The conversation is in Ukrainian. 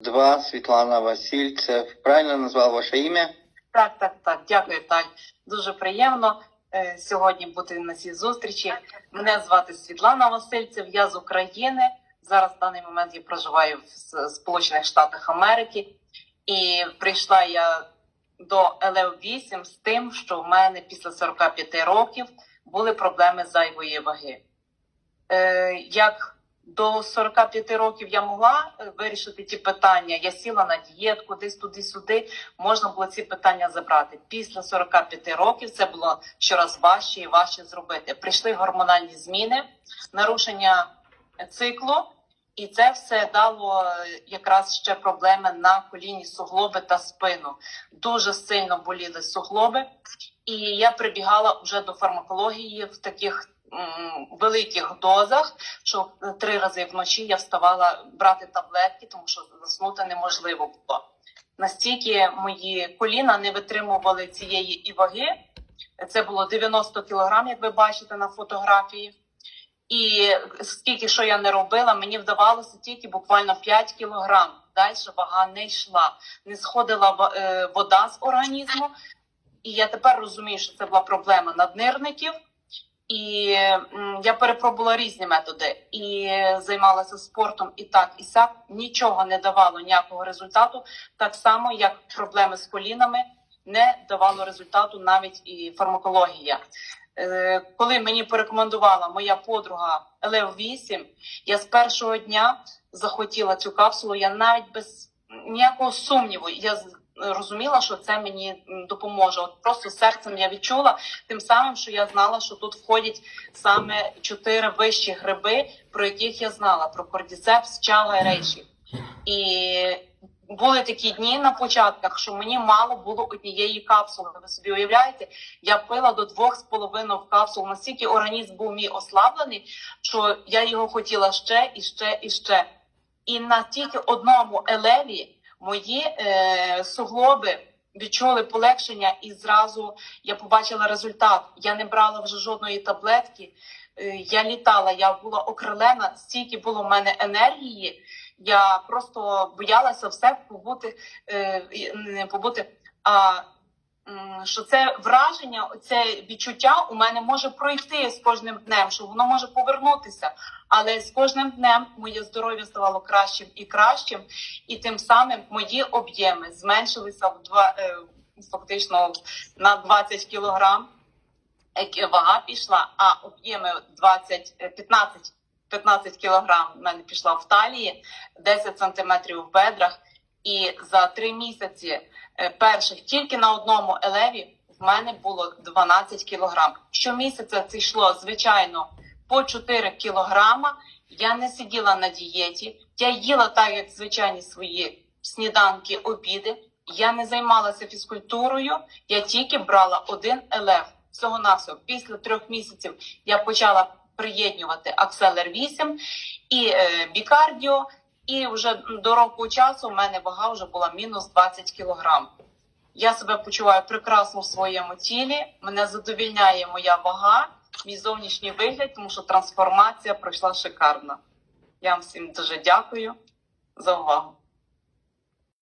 2 Світлана Васильцев. Правильно назвав ваше ім'я? Так, так, так. Дякую, Таль. Дуже приємно е, сьогодні бути на цій зустрічі. Мене звати Світлана Васильцев, я з України. Зараз в даний момент я проживаю в Сполучених Штатах Америки. І прийшла я до ЛФ-8 з тим, що в мене після 45 років були проблеми зайвої ваги. Е, як до 45 років я могла е, вирішити ті питання, я сіла на дієтку, десь туди-сюди, можна було ці питання забрати. Після 45 років це було щораз важче і важче зробити. Прийшли гормональні зміни, нарушення циклу, і це все дало е, якраз ще проблеми на коліні, суглоби та спину. Дуже сильно боліли суглоби, і я прибігала вже до фармакології в таких великих дозах, що три рази вночі я вставала брати таблетки, тому що заснути неможливо було. Настільки мої коліна не витримували цієї і ваги. Це було 90 кілограм, як ви бачите на фотографії. І скільки що я не робила, мені вдавалося тільки буквально 5 кілограм. Далі вага не йшла, не сходила е, вода з організму. І я тепер розумію, що це була проблема наднирників. І я перепробувала різні методи і займалася спортом і так, і сяк. Нічого не давало ніякого результату. Так само, як проблеми з колінами не давало результату навіть і фармакологія. Е, Коли мені порекомендувала моя подруга Лев 8 я з першого дня захотіла цю капсулу. Я навіть без ніякого сумніву. Я розуміла, що це мені допоможе. От просто серцем я відчула, тим самим, що я знала, що тут входять саме чотири вищі гриби, про яких я знала: про кордіцепс, чага і рейші. І були такі дні на початках, що мені мало було однієї капсули. Ви собі уявляєте? Я пила до двох з половиною капсул. Настільки організм був мій ослаблений, що я його хотіла ще і ще і ще. І на тільки одному елеві мої е, суглоби відчули полегшення, і зразу я побачила результат. Я не брала вже жодної таблетки. Е, я літала, я була окрилена, стільки було в мене енергії. Я просто боялася все побути, е, не побути. А що це враження, це відчуття у мене може пройти з кожним днем, що воно може повернутися. Але з кожним днем моє здоров'я ставало кращим і кращим, і тим самим мої об'єми зменшилися в два е, фактично на 20 кілограм. Вага пішла, а об'єми 20, е, 15, 15 кілограм в мене пішла в талії, 10 сантиметрів в бедрах. І за три місяці е, перших тільки на одному елеві в мене було 12 кілограм. Щомісяця це йшло звичайно по 4 кілограма. Я не сиділа на дієті, я їла так, як звичайні свої сніданки, обіди. Я не займалася фізкультурою, я тільки брала один елев. Всього навсього після трьох місяців я почала приєднувати Акселер 8 і е, бікардіо. І вже до року часу в мене вага вже була мінус 20 кілограм. Я себе почуваю прекрасно в своєму тілі. Мене задовільняє моя вага, мій зовнішній вигляд, тому що трансформація пройшла шикарно. Я вам всім дуже дякую за увагу.